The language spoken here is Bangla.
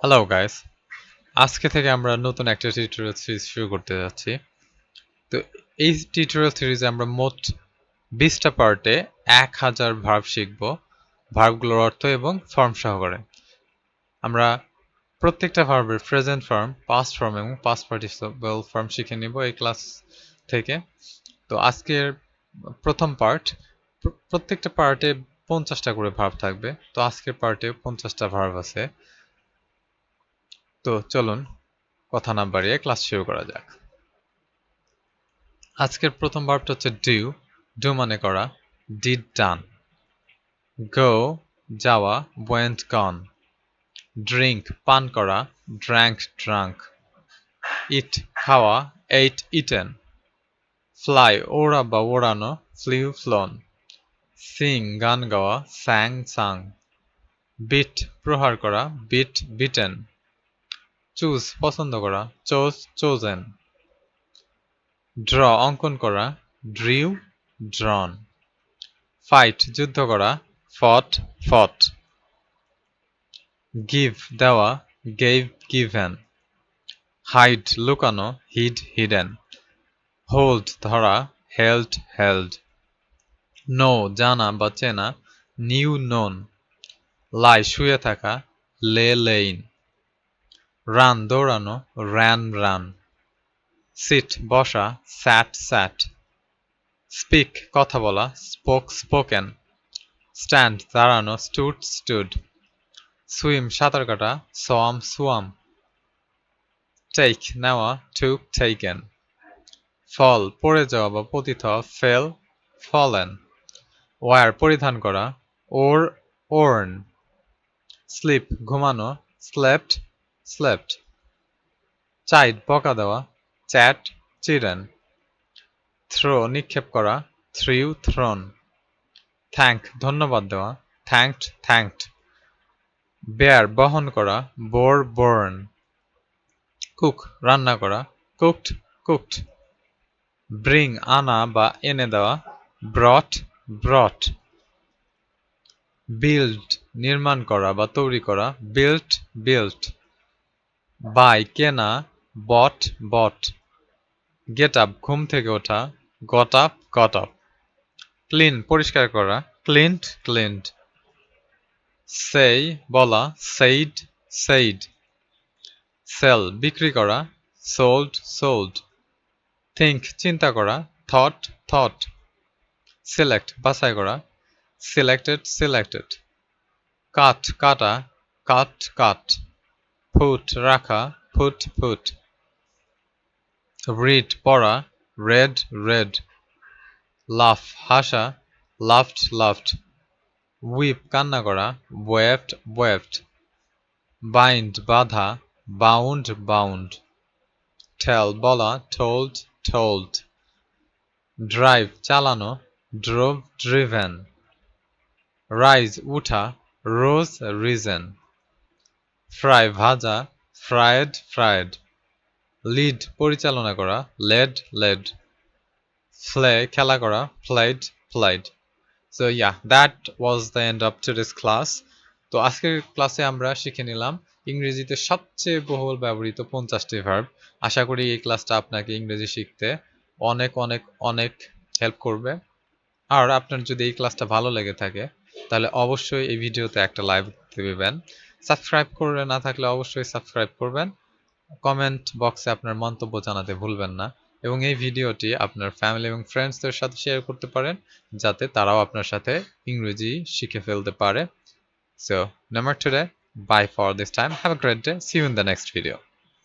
হ্যালো গাইস আজকে থেকে আমরা নতুন একটা টিউটোরিয়াল সিরিজ শুরু করতে যাচ্ছি। তো এই টিউটোরিয়াল সিরিজে আমরা মোট বিশটা পার্টে এক হাজার ভার্ব শিখব ভার্বগুলোর অর্থ এবং ফর্ম সহকারে। আমরা প্রত্যেকটা ভার্বের প্রেজেন্ট ফর্ম পাস্ট ফর্ম এবং পাস্ট পার্টিসিপেল ফর্ম শিখে নিব এই ক্লাস থেকে। তো আজকের প্রথম পার্ট প্রত্যেকটা পার্টে পঞ্চাশটা করে ভার্ব থাকবে। তো আজকের পার্টে পঞ্চাশটা ভার্ব আছে। তো চলুন, কথা না বাড়িয়ে ক্লাস শুরু করা যাক। আজকের প্রথম ভার্বটা হচ্ছে ডিউ ডু মানে করা ডিড ডান গো যাওয়া ওয়েন্ট গন ড্রিঙ্ক পান করা ড্র্যাঙ্ক ড্রাঙ্ক ইট খাওয়া এইট ইটেন ফ্লাই ওড়া বা ওড়ানো ফ্লিউ ফ্লোন সিং গান গাওয়া স্যাং সাং বিট প্রহার করা বিট বিটেন চুজ, পছন্দ করা। Choose, chosen. ড্র, অঙ্কন করা। ড্রিউ, ড্রন। ফাইট, যুদ্ধ করা। ফট ফট। গিভ, দেওয়া। Gave given. হাইড, লুকানো। Hid, hidden. হোল্ড, ধরা। Held held. নো, জানা বা চেনা। Knew, known. লাই, শুয়ে থাকা। Lay, lain. রান, দৌড়ানো, র্যান, রান। সিট, বসা, স্যাট স্যাট। স্পিক, কথা বলা, স্পোক, স্পোকেন। স্ট্যান্ড, দাঁড়ানো, স্টুড স্টুড। সুইম, সাঁতার কাটা, সোয়াম, সুয়াম। টেক নেওয়া, টুক টেকেন ফল, পড়ে যাওয়া বা পতিত, ফেল, ফলেন। ওয়ার, পরিধান করা, ওর, ওর্ন। স্লিপ, ঘুমানো স্লেপ্ট স্লেপ্ট চাইড বকা দেওয়া চ্যাট চিরেন থ্রো নিক্ষেপ করা থ্রিউ থ্রোন থ্যাঙ্ক ধন্যবাদ দেওয়া থ্যাঙ্কড থ্যাঙ্কড বেয়ার বহন করা বোর বোর্ন কুক রান্না করা কুকড কুকড ব্রিং আনা বা এনে দেওয়া ব্রট ব্রট বিল্ড নির্মাণ করা বা তৈরি করা বিল্ট বিল্ট বাই, কেনা, বট বট। গেট আপ, ঘুম থেকে ওঠা, got up got up clean, পরিষ্কার করা। Cleaned cleaned. সেই, বলা, সেইড সেইড। সেল, বিক্রি করা। Sold sold. থিঙ্ক চিন্তা করা। Thought thought. সিলেক্ট, বাছাই করা। Selected selected. কাট, কাটা। Cut cut. ফুট রাখা ফুট ফুট রিড পড়া রেড রেড লাফ হাসা লাফট লাফট উইপ কান্না করা ওয়েফট ওয়েফট বাইন্ড বাধা বাউন্ড বাউন্ড টেল বলা টোল্ড টোল্ড ড্রাইভ চালানো ড্রোভ ড্রিভেন রাইজ উঠা রোজ রিজেন ফ্রাই, ভাজা ফ্রায়েড ফ্রায়েড লিড, পরিচালনা করা। Led led. ফ্লে, খেলা করা। Played played. So yeah that was the end of today's class তো আজকের ক্লাসে আমরা শিখে নিলাম ইংরেজিতে সবচেয়ে বহুল ব্যবহৃত পঞ্চাশটি ভার্ব আশা করি এই ক্লাসটা আপনাকে ইংরেজি শিখতে অনেক অনেক অনেক হেল্প করবে। আর আপনার যদি এই ক্লাসটা ভালো লেগে থাকে, তাহলে অবশ্যই এই ভিডিওতে একটা লাইভ দেবেন। সাবস্ক্রাইব করে না থাকলে অবশ্যই সাবস্ক্রাইব করবেন। কমেন্ট বক্সে আপনার মন্তব্য জানাতে ভুলবেন না এবং এই ভিডিওটি আপনার ফ্যামিলি এবং ফ্রেন্ডসদের সাথে শেয়ার করতে পারেন, যাতে তারাও আপনার সাথে ইংরেজি শিখে ফেলতে পারে। So number today bye for this time have a great day see you in the next video.